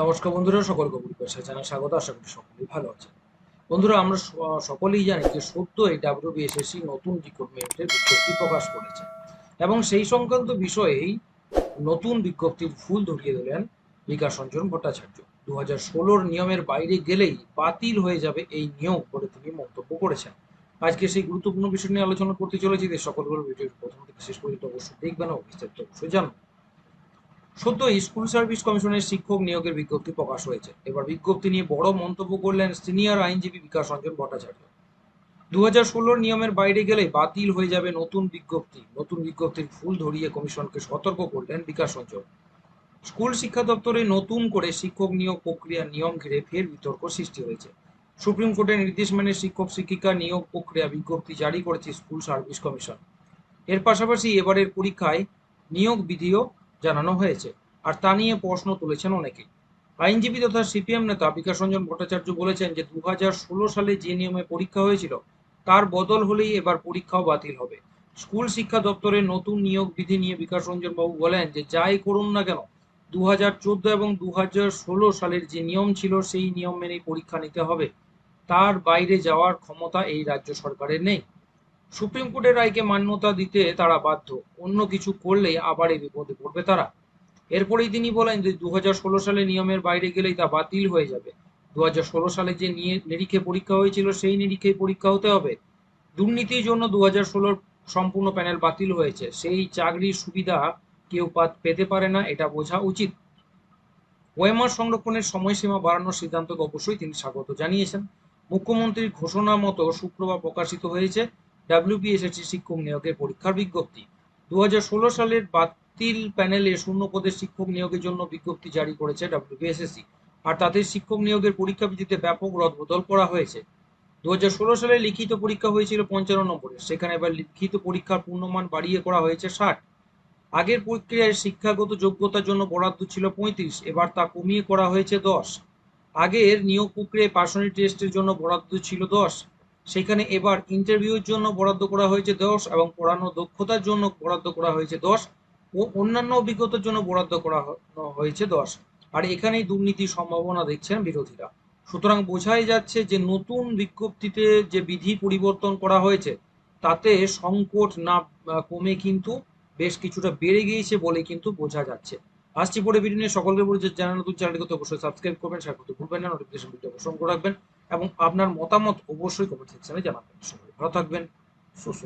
নমস্কার বন্ধুরা সকল কবুল পেশা জানাই স্বাগত। আশা করি সকলেই ভালো আছে বন্ধুরা, আমরা সকলেই জানি যে সদ্যই ডাব্লিউবিএসএসসি নতুন রিক্রুটমেন্টের বিজ্ঞপ্তি প্রকাশ করেছে এবং সেই সংক্রান্ত বিষয়েই নতুন বিজ্ঞপ্তির ফুল ধরিয়ে দিলেন বিকাশ রঞ্জন ভট্টাচার্য। দু হাজার ষোলোর নিয়মের বাইরে গেলেই বাতিল হয়ে যাবে এই নিয়ম বলে তিনি মন্তব্য করেছেন। আজকে সেই গুরুত্বপূর্ণ বিষয় নিয়ে আলোচনা করতে চলেছি। সকলগুলো ভিডিওর প্রথম থেকে শেষ পর্যন্ত অবশ্যই দেখবেন ও অবশ্যই জানবেন। সদ্যই স্কুল সার্ভিস কমিশনের শিক্ষক নিয়োগের বিজ্ঞপ্তি প্রকাশ হয়েছে। এবার বিজ্ঞপ্তি নিয়ে বড় মন্তব্য করলেন সিনিয়র আইনজীবী বিকাশ রঞ্জন ভট্টাচার্য। দু হাজার ষোলোর নিয়মের বাইরে গেলে বাতিল হয়ে যাবে নতুন বিজ্ঞপ্তি। নতুন বিজ্ঞপ্তির ফুল ধরিয়ে কমিশনকে সতর্ক করলেন বিকাশ রঞ্জন। স্কুল শিক্ষা দপ্তরে নতুন করে শিক্ষক নিয়োগ প্রক্রিয়া নিয়ম ঘিরে ফের বিতর্ক সৃষ্টি হয়েছে। সুপ্রিম কোর্টের নির্দেশ মেনে শিক্ষক শিক্ষিকা নিয়োগ প্রক্রিয়া বিজ্ঞপ্তি জারি করেছে স্কুল সার্ভিস কমিশন। এর পাশাপাশি এবারের পরীক্ষায় নিয়োগ বিধিও জানানো হয়েছে। আর তা নিয়ে প্রশ্ন তুলেছেন অনেকেই আইনজীবী তথা সিপিএম নেতা বিকাশ রঞ্জন ভট্টাচার্য বলেছেন যে দু সালে যে নিয়মে পরীক্ষা হয়েছিল, তার বদল হলেই এবার পরীক্ষাও বাতিল হবে। স্কুল শিক্ষা দপ্তরের নতুন নিয়োগ বিধি নিয়ে বিকাশ রঞ্জন বাবু বলেন যে, যাই করুন না কেন দু হাজার চোদ্দ এবং দু হাজার ষোলো সালের যে নিয়ম ছিল, সেই নিয়ম মেনেই পরীক্ষা নিতে হবে। তার বাইরে যাওয়ার ক্ষমতা এই রাজ্য সরকারের নেই। সুপ্রিম কোর্টের রায়কে মান্যতা দিতে তারা বাধ্য। অন্য কিছু করলে আবার এই বিপদে পড়বে তারা। এরপরেই তিনি বলেন যে, দুহাজার ষোলো সালে নিয়মের বাইরে গেলেই তা বাতিল হয়ে যাবে। দুহাজার ষোলো সালে যে নিয়ে নিরীক্ষে পরীক্ষা হয়েছিল, সেই নিরীক্ষেই পরীক্ষা হতে হবে। দুর্নীতির জন্য দু হাজার সম্পূর্ণ প্যানেল বাতিল হয়েছে। সেই চাকরির সুবিধা কেউ পেতে পারে না, এটা বোঝা উচিত। ওয়েমার সংরক্ষণের সময়সীমা বাড়ানোর সিদ্ধান্তকে অবশ্যই তিনি স্বাগত জানিয়েছেন। মুখ্যমন্ত্রীর ঘোষণা মতো শুক্রবার প্রকাশিত হয়েছে। ডাব্লিউবিএসএসসি শিক্ষক নিয়োগের পরীক্ষার বিজ্ঞপ্তি। দুহাজার ষোলো সালের বাতিল প্যানেলে শূন্য পদের শিক্ষক নিয়োগের জন্য বিজ্ঞপ্তি জারি করেছে ডাব্লিউবিএসএসসি আর তাতে শিক্ষক নিয়োগের পরীক্ষা বিধিতে ব্যাপক রদবদল করা হয়েছে। দুহাজার ষোলো সালে লিখিত পরীক্ষা হয়েছিল পঞ্চান্ন নম্বরের সেখানে এবার লিখিত পরীক্ষার পূর্ণমান বাড়িয়ে করা হয়েছে ষাট। আগের প্রক্রিয়ায় শিক্ষাগত যোগ্যতার জন্য বরাদ্দ ছিল পঁয়ত্রিশ, এবার তা কমিয়ে করা হয়েছে দশ। আগের নিয়োগ প্রক্রিয়ায় পার্সোনাল টেস্টের জন্য বরাদ্দ ছিল দশ। সেখানে এবার ইন্টারভিউর জন্য বরাদ্দ করা হয়েছে দশ এবং পড়ানো দক্ষতার জন্য বরাদ্দ করা হয়েছে দশ ও অন্যান্য অভিজ্ঞতার জন্য বরাদ্দ করা হয়েছে দশ। আর এখানেই দুর্নীতির সম্ভাবনা দেখছেন বিরোধীরা। সুতরাং বোঝাই যাচ্ছে যে নতুন বিজ্ঞপ্তিতে যে বিধি পরিবর্তন করা হয়েছে, তাতে সংকট না কমে কিন্তু বেশ কিছুটা বেড়ে গিয়েছে বলে কিন্তু বোঝা যাচ্ছে। আসছি পরে ভিডিও নিয়ে। সকলকে বলছে জানা নতুন, চ্যানেলটিকে অবশ্যই সাবস্ক্রাইব করবেন। শেয়ার করতে ভুলবেন না। নোটিফিকেশন বিলটি অবশ্যই রাখবেন। এবং আপনার মতামত অবশ্যই কমেন্ট সেকশনে জানাবেন। সবাই ভালো থাকবেন সুস্থ